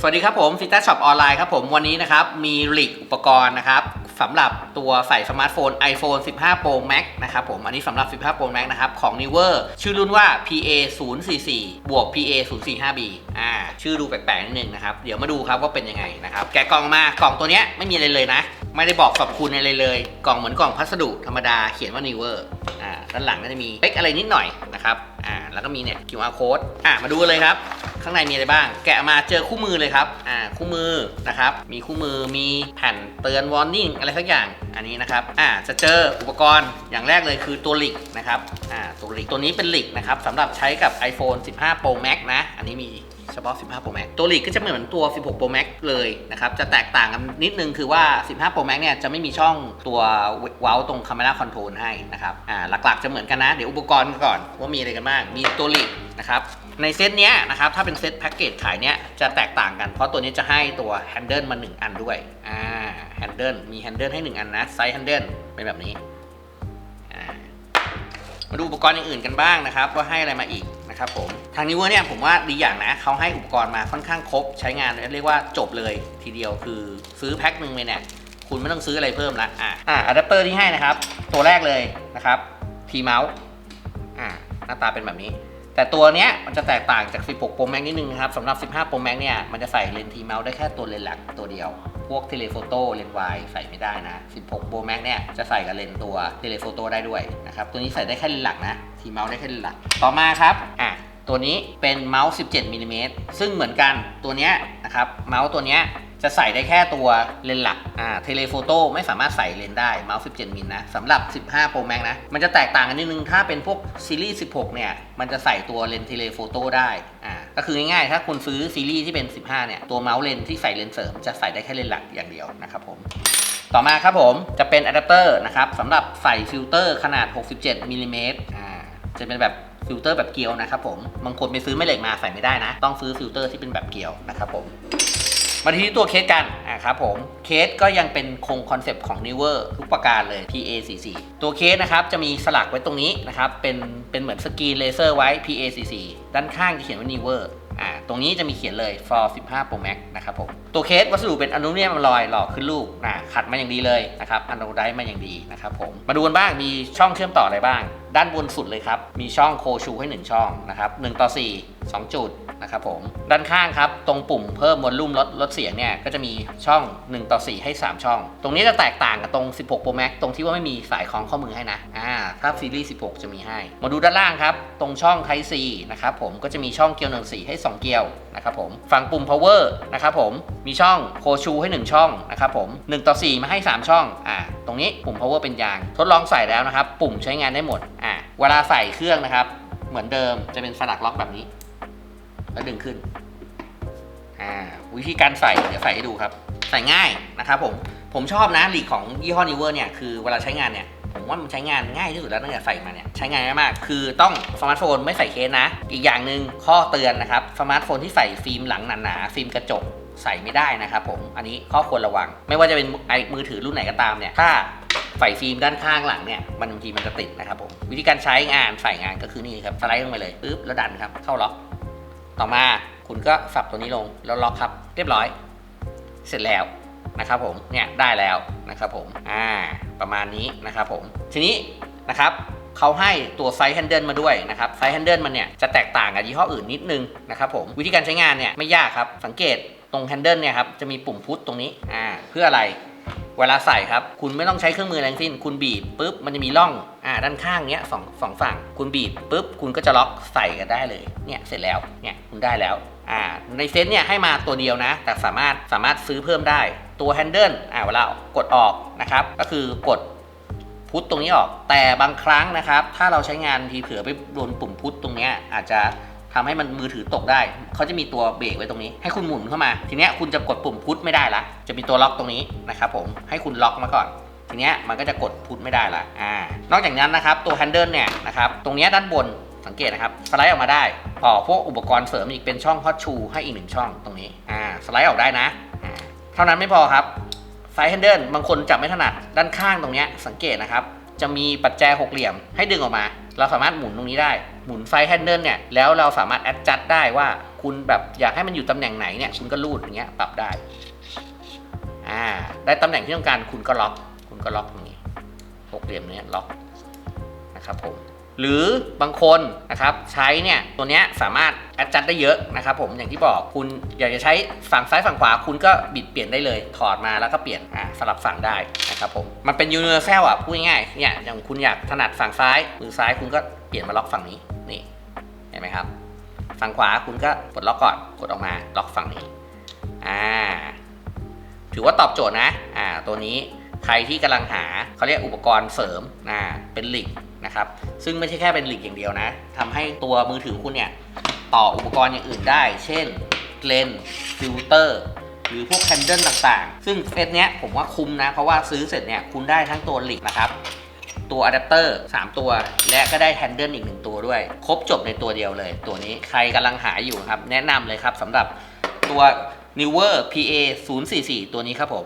สวัสดีครับผมฟิต e ช็อปออนไลน์ครับผมวันนี้นะครับมีลิกอุปกรณ์นะครับสำหรับตัวใส่สมาร์ทโฟน iPhone 15 Pro Max นะครับผมอันนี้สำหรับ 15 Pro Max นะครับของ Newer ชื่อรุ่นว่า PA 0 4 4บวก PA 0 4 5 B อ่าชื่อดูแปลกๆนิดนึงนะครับ เดี๋ยวมาดูครับว่าเป็นยังไงนะครับ แกะกล่องมากล่องตัวเนี้ยไม่มีอะไรเลยนะ ไม่ได้บอกขอบคุณอะไรเลย กล่องเหมือนกล่องพัสดุธรรมดาเขียนว่า Newer อ่า ด้านหลังก็จะมีเป๊กอะไรนิดหน่อยนะครับอ่าแล้วก็มีเนี่ย QR code อ่ามาดูกันเลยครับ ข้างในมีอะไรบ้าง แกะมาเจอคู่มือเลยครับอ่าคู่มือนะครับมีคู่มือมีแผ่นเตือน warning อะไรสักอย่างอันนี้นะครับอ่าจะเจออุปกรณ์อย่างแรกเลยคือตัวหลิกนะครับอ่าตัวหลิกตัวนี้เป็นหลิกนะครับสำหรับใช้กับ iPhone 15 Pro Max นะ อันนี้มี เฉพาะ 15 Pro Max ตัวหลิกก็จะเหมือนตัว 16 Pro Max เลยนะครับ จะแตกต่างกันนิดนึงคือว่า 15 Pro Max เนี่ยจะไม่มีช่องตัวเว้าตรง Camera Control ให้นะครับ อ่า หลักๆจะเหมือนกันนะ เดี๋ยวอุปกรณ์ก่อนว่ามีอะไรกันบ้าง มีตัวหลิกนะครับ ในเซตเนี้ยนะครับ ถ้าเป็นเซตแพ็กเกจขายเนี้ยจะแตกต่างกัน เพราะตัวนี้จะให้ตัวแฮนเดิลมา 1 อันด้วย อ่า แฮนเดิล มีแฮนเดิลให้ 1 อันนะ ไซส์แฮนเดิลเป็นแบบนี้ มาดูอุปกรณ์อื่นกันบ้างนะครับว่าให้อะไรมาอีก นะครับผมทางนิเวอร์เนี่ยผมว่าดีอย่างนะเขาให้อุปกรณ์มาค่อนข้างครบใช้งานเรียกว่าจบเลยทีเดียวคือซื้อแพ็คหนึ่งเลยเนี่ยคุณไม่ต้องซื้ออะไรเพิ่มละอะอะอะแดปเตอร์ที่ให้นะครับ ตัวแรกเลยนะครับทีเมาส์อะหน้าตาเป็นแบบนี้ แต่ตัวเนี้ยมันจะแตกต่างจาก 16 Pro Max นิดนึงครับสำหรับ 15 Pro Max เนี่ยมันจะใส่เลนส์ทีเมาส์ได้แค่ตัวเลนส์หลักตัวเดียว พวกเทเลโฟโต้เลนส์วายใส่ไม่ได้นะ 16 Pro Max เนี่ยจะใส่กับเลนส์ตัวเทเลโฟโต้ได้ด้วยนะครับ ตัวนี้ใส่ได้แค่เลนส์หลักนะ ทีเมาส์ได้แค่เลนส์หลัก ต่อมาครับ อะตัวนี้เป็นเมาส์ 17มิลลิเมตรซึ่งเหมือนกันตัวเนี้ยนะครับเมาส์ตัวเนี้ย จะใส่ได้แค่ตัวเลนส์หลัก อ่า เทเลโฟโต้ไม่สามารถใส่เลนส์ได้ เมาส์ 17 มิลนะสำหรับ 15 Pro Max นะ มันจะแตกต่างกันนิดนึง ถ้าเป็นพวกซีรีส์ 16 เนี่ย มันจะใส่ตัวเลนส์เทเลโฟโต้ได้ อ่า ก็คือง่ายๆ ถ้าคุณซื้อซีรีส์ที่เป็น 15 เนี่ย ตัวเมาส์เลนส์ที่ใส่เลนส์เสริมจะใส่ได้แค่เลนส์หลักอย่างเดียวนะครับผม ต่อมาครับผมจะเป็นอะแดปเตอร์นะครับสำหรับใส่ฟิลเตอร์ขนาด 67มิลลิเมตรอ่า จะเป็นแบบฟิลเตอร์แบบเกลียวนะครับผม บางคนไปซื้อแม่เหล็กมาใส่ไม่ได้นะ ต้องซื้อฟิลเตอร์ที่เป็นแบบเกลียวนะครับผม มาที่ตัวเคสกันอะครับผมเคสก็ยังเป็นคงคอนเซปต์ของ Newer ทุกประการเลย PA44 ตัวเคสนะครับจะมีสลักไว้ตรงนี้นะครับเป็นเป็นเหมือนสกรีนเลเซอร์ไว้ PA44 ด้านข้างจะเขียนว่า Newer อ่าตรงนี้จะมีเขียนเลย for 15 Pro Max นะครับผม ตัวเคสวัสดุเป็นอลูมิเนียมอลอยหล่อขึ้นรูปนะขัดมาอย่างดีเลยนะครับอนูไดมาอย่างดีนะครับผม มาดูกันบ้างมีช่องเชื่อมต่ออะไรบ้างด้านบนสุดเลยครับ มีช่องโคชูให้ 1 ช่องนะครับ1ต่อ 4 2 จุดนะครับผม ด้านข้างครับ ตรงปุ่มเพิ่มวอลลุ่มลดลดเสียงเนี่ย ก็จะมีช่อง 1 ต่อ 4 ให้ 3 ช่อง ตรงนี้จะแตกต่างกับตรง 16 Pro Max ตรงที่ว่าไม่มีสายคล้องข้อมือให้นะ อ่า ถ้าซีรีส์ 16 จะมีให้ มาดูด้านล่างครับ ตรงช่อง Type C นะครับผม ก็จะมีช่องเกียว1 4 ให้ 2 เกียว นะครับผมฝั่งปุ่ม power นะครับผมมีช่องโคชูให้ 1 ช่องนะครับผม1ต่อ 4 มาให้ 3 ช่องอ่าตรงนี้ปุ่ม power เป็นยาง ทดลองใส่แล้วนะครับ ปุ่มใช้งานได้หมดอ่าเวลาใส่เครื่องนะครับ เหมือนเดิมจะเป็นสลักล็อกแบบนี้ แล้วดึงขึ้นอ่าวิธีการใส่เดี๋ยวใส่ให้ดูครับ ใส่ง่ายนะครับผมผมชอบนะหลีกของยี่ห้อนิเวอร์เนี่ยคือเวลาใช้งานเนี่ย ว่ามันใช้งานง่ายที่สุดแล้วตั้งแต่ใส่มาเนี่ยใช้งานง่ายมาก คือต้องสมาร์ทโฟนไม่ใส่เคสนะ อีกอย่างหนึ่งข้อเตือนนะครับสมาร์ทโฟนที่ใส่ฟิล์มหลังหนาๆฟิล์มกระจกใส่ไม่ได้นะครับผมอันนี้ข้อควรระวัง ไม่ว่าจะเป็นไอมือถือรุ่นไหนก็ตามเนี่ยถ้าใส่ฟิล์มด้านข้างหลังเนี่ยมันบางทีมันจะติดนะครับผมวิธีการใช้งานใส่งานก็คือนี่ครับสไลด์ลงไปเลยปึ๊บแล้วดันครับเข้าล็อก ต่อมาคุณก็สับตัวนี้ลงแล้วล็อกครับ เรียบร้อย เสร็จแล้ว นะครับผมเนี่ยได้แล้วนะครับผมอ่าประมาณนี้นะครับผมทีนี้นะครับเขาให้ตัวไซส์แฮนเดิลมาด้วยนะครับไซส์แฮนเดิลมันเนี่ยจะแตกต่างกับยี่ห้ออื่นนิดนึงนะครับผมวิธีการใช้งานเนี่ยไม่ยากครับ สังเกตตรงแฮนเดิลเนี่ยครับจะมีปุ่มพุทตรงนี้อ่าเพื่ออะไรเวลาใส่ครับ คุณไม่ต้องใช้เครื่องมืออะไรทั้งสิ้น คุณบีบปุ๊บ มันจะมีร่อง อ่า ด้านข้างเนี้ยสองสองฝั่ง คุณบีบปุ๊บ คุณก็จะล็อกใส่กันได้เลย เนี่ย เสร็จแล้ว เนี่ย คุณได้แล้ว อ่าในเซตเนี่ยให้มาตัวเดียวนะ แต่สามารถสามารถซื้อเพิ่มได้ตัวแฮนเดิลอ่าเวลากดออกนะครับ ก็คือกดพุทตรงนี้ออก แต่บางครั้งนะครับ ถ้าเราใช้งานทีเผื่อไปโดนปุ่มพุทตรงเนี้ยอาจจะทำให้มันมือถือตกได้ เขาจะมีตัวเบรกไว้ตรงนี้ ให้คุณหมุนเข้ามา ทีเนี้ยคุณจะกดปุ่มพุทไม่ได้ละ จะมีตัวล็อกตรงนี้นะครับผม ให้คุณล็อกมาก่อน ทีเนี้ยมันก็จะกดพุทไม่ได้ละ อ่า นอกจากนั้นนะครับตัวแฮนเดิลเนี่ยนะครับ ตรงเนี้ยด้านบน สังเกตนะครับ สไลด์ออกมาได้ ต่อพวกอุปกรณ์เสริมอีกเป็นช่องฮอตชูให้อีกหนึ่งช่องตรงนี้อ่าสไลด์ออกได้นะอ่าเท่านั้นไม่พอครับไซส์แฮนเดิลบางคนจับไม่ถนัดด้านข้างตรงนี้สังเกตนะครับ จะมีปัจแจหกเหลี่ยมให้ดึงออกมา เราสามารถหมุนตรงนี้ได้หมุนไฟแฮนเดิลเนี่ยแล้วเราสามารถแอดจัดได้ว่าคุณแบบอยากให้มันอยู่ตำแหน่งไหนเนี่ยคุณก็รูดอย่างเงี้ยปรับได้อ่าได้ตำแหน่งที่ต้องการคุณก็ล็อก คุณก็ล็อกตรงนี้หกเหลี่ยมเนี้ยล็อกนะครับผม หรือบางคนนะครับใช้เนี่ยตัวเนี้ยสามารถแอดจัดได้เยอะนะครับผมอย่างที่บอกคุณอยากจะใช้ฝั่งซ้ายฝั่งขวาคุณก็บิดเปลี่ยนได้เลย ถอดมาแล้วก็เปลี่ยนอ่าสลับฝั่งได้นะครับผมมันเป็นยูนิเวอร์แซลอะพูดง่ายๆเนี่ยอย่างคุณอยากถนัดฝั่งซ้ายมือซ้ายคุณก็เปลี่ยนมาล็อกฝั่งนี้นี่เห็นไหมครับ ฝั่งขวาคุณก็กดล็อกก่อนกดออกมาล็อกฝั่งนี้อ่าถือว่าตอบโจทย์นะอ่าตัวนี้ใครที่กำลังหาเขาเรียกอุปกรณ์เสริมอ่าเป็นหลิง นะครับ ซึ่งไม่ใช่แค่เป็นหลิงอย่างเดียวนะทำให้ตัวมือถือคุณเนี่ย ต่ออุปกรณ์อย่างอื่นได้ เช่นเลนฟิลเตอร์หรือพวกแคนเดิลต่างๆ ซึ่งเซตเนี้ยผมว่าคุ้มนะ เพราะว่าซื้อเสร็จเนี่ยคุณได้ทั้งตัวหลิงนะครับตัวอะแดปเตอร์3ตัว และก็ได้แฮนเดิลอีก 1 ตัวด้วย ครบจบในตัวเดียวเลย ตัวนี้ใครกำลังหาอยู่ครับ แนะนำเลยครับสำหรับตัว Newer PA 044 ตัวนี้ครับผม